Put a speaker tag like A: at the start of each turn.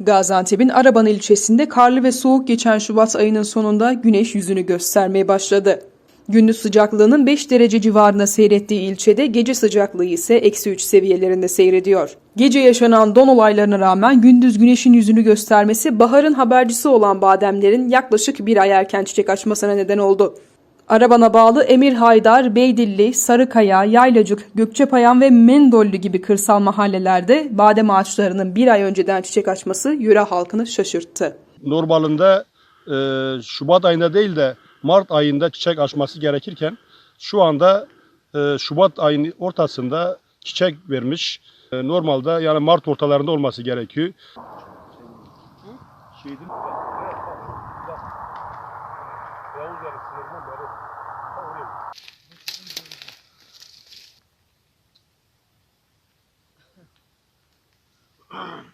A: Gaziantep'in Araban ilçesinde karlı ve soğuk geçen Şubat ayının sonunda güneş yüzünü göstermeye başladı. Gündüz sıcaklığının 5 derece civarında seyrettiği ilçede gece sıcaklığı ise eksi 3 seviyelerinde seyrediyor. Gece yaşanan don olaylarına rağmen gündüz güneşin yüzünü göstermesi baharın habercisi olan bademlerin yaklaşık bir ay erken çiçek açmasına neden oldu. Arabana bağlı Emir Haydar, Beydilli, Sarıkaya, Yaylacık, Gökçepayan ve Mendollu gibi kırsal mahallelerde badem ağaçlarının bir ay önceden çiçek açması yöre halkını şaşırttı.
B: Normalinde e, Şubat ayında değil de Mart ayında çiçek açması gerekirken şu anda e, Şubat ayının ortasında çiçek vermiş. E, normalde yani Mart ortalarında olması gerekiyor. Yavuz Yarı sınırına böyle. Oraya Ahem.